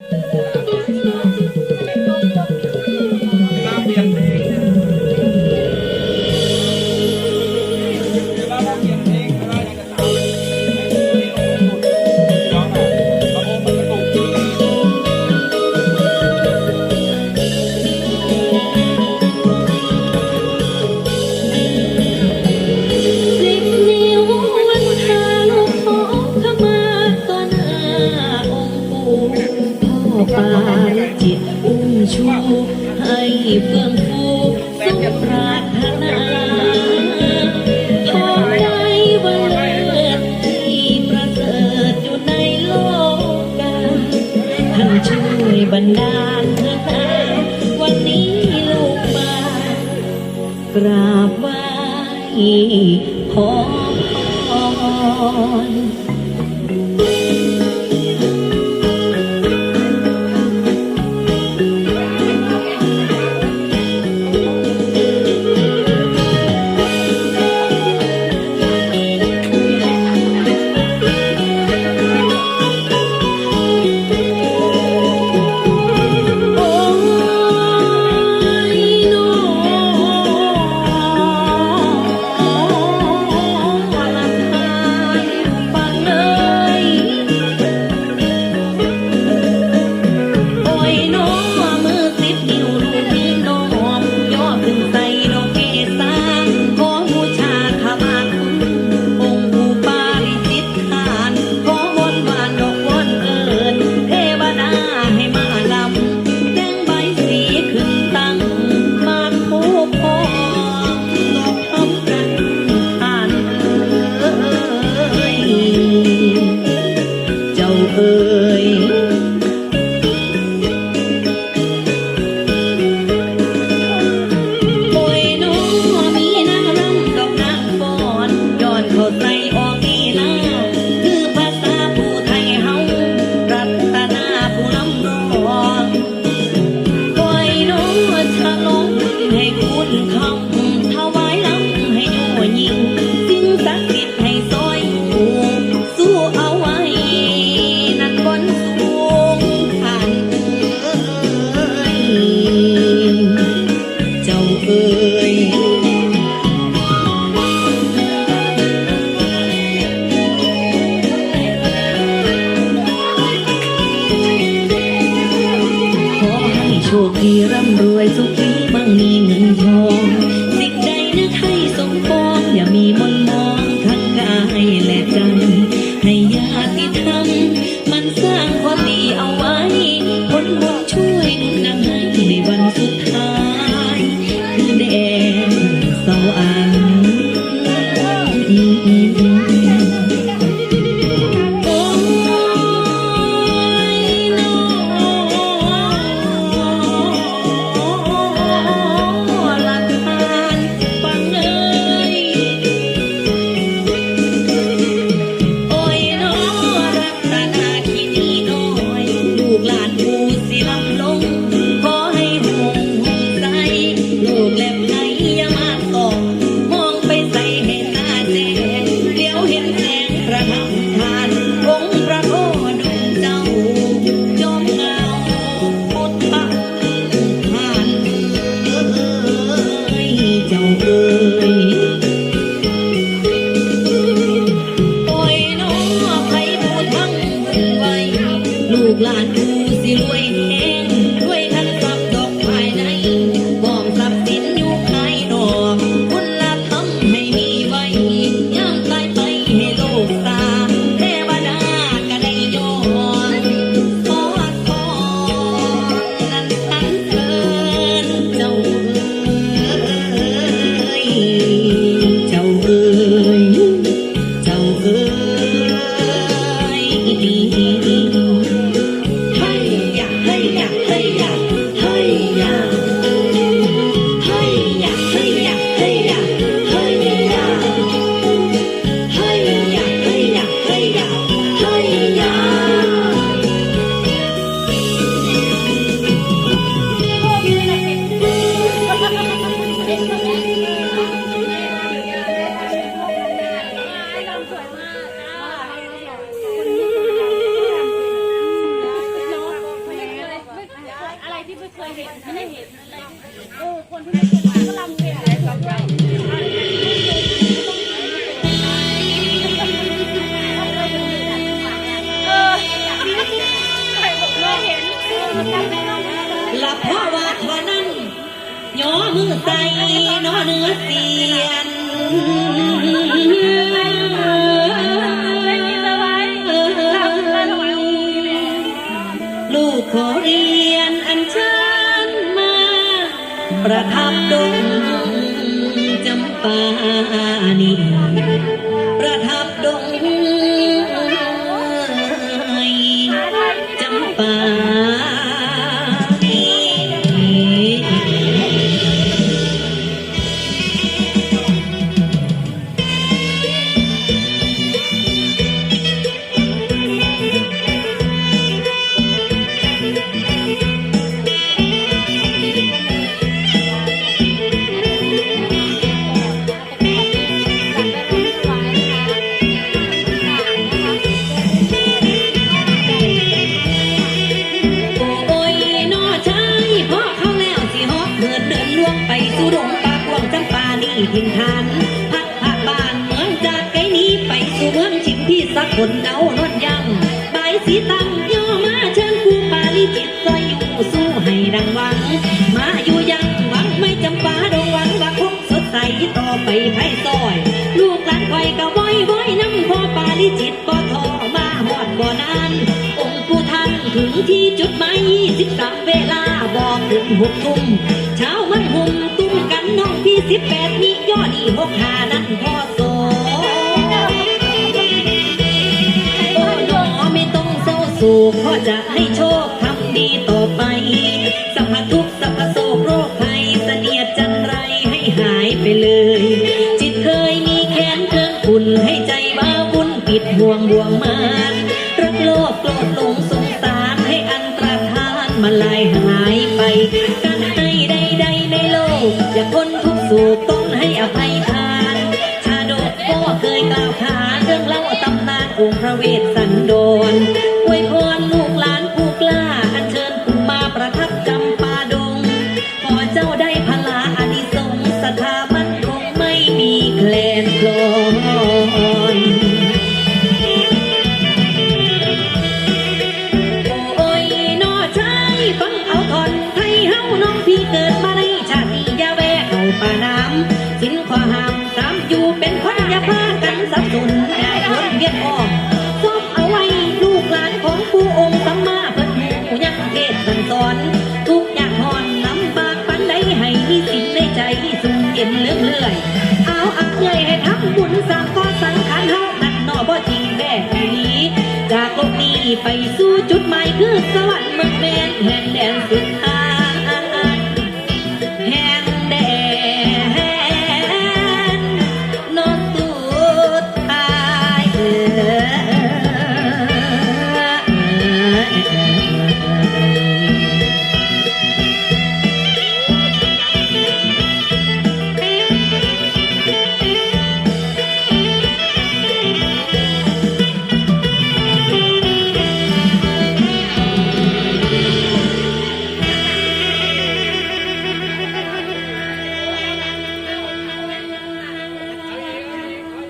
you เฟื่องฟูสุขปรารถนาขวันเลิศที่ประสริอยในโลกกาท่าช่วยบันดาลเธอนาวันนี้ลูกมากราบไหว้ขอพร her. โชคดีร่ำรวยสุขีมั่งมีเงินทอง สิ่งใดนึกให้สมปองอย่ามีมนมอง หลานดูสิรวยแหงรวยทันทับดอกภายในกองทรัพสนอยู่ภานอกคุณลาทำให้มีไว้ย่ำตายไปให้โลกตาเทวดาก็ได้อนขอขอนั้ตั้งเกินเจ้าเอ้ยเจ้าเอ้ยเจ้าเอ้ย เคยเห็นไม่ได้เห็นอะไรเออคนที่ไม่เคยมาก็ลำเป็นอะไรลำไรเออใครบอกไม่เห็นจำไม่ได้หลับเพราะว่าเท่านั้นย่อมือใส่นอเนื้อเสียนได้ยินอะไลล้วทำไมลูกขอ ประทับดงจำปานี ถิ่นทาน พัดผ่าบ้านเมืองจากไกลนี้ไปสู่เมืองชิมที่สักคนเดานวดยังใบสีตั้งย่อมาเชิญครูปาลิจิตซอยอยู่สู้ให้ดังหวัง มาอยู่ยังหวังไม่จำปาดงหวังว่าคงสดใสต่อไปไพ่ซอย ลูกหลานคอยก็ว้อยว้อยน้ำพ่อปาลิจิตก็ทอมาหอดบ่อนานองค์ผู้ท่านถึงที่จุดหมายยี่สิบสามเวลาบอกถึงหกทุ่ม สิบแปดนี่ยอดีหกหานั้นพ่อโสโอ้หนอไม่ต้องเศร้าโศกพ่อจะให้โชคทำดีต่อไปสัพพทุกสัพพโศกโรคภัยเสนียดจันไรให้หายไปเลย จิตเคยมีแค้นเกินคุณให้ใจบ้าบุญปิดห่วงบ่วงมานรักโลภโกรธหลงสงสารให้อันตรธานมาลายหายไปการให้ใดๆในโลกอย่าคนทุก สุขต้องให้อภัยทาน ชาดกก็เคยกล่าวขานเรื่องเล่าตำนานองค์พระเวสสัน เฮาน้องพี่เกิดมาในชาตินี้อย่าแวะเข้าป่าน้ำสินข้อห้ามตามอยู่เป็นคนอย่าพากันสับสนอย่าวนเวียนออกซบเอาไว้ลูกหลานของผู้องค์สัมมาเพิ่นหูยังเทศน์สั่งสอน ทุกอย่างหอนลำบากปันใดให้มีสิ่งในใจสุ่มเย็นเลื่อเลื่อยเอาอักใหญ่ให้ทำบุญสร้างก่อนสังขารเฮานักหนอบ่จริงแท้อีหลีจากโลกนี้ไปสู่จุดหมายคือสวรรค์เมืองแมนแห่งแดนสุดท้าย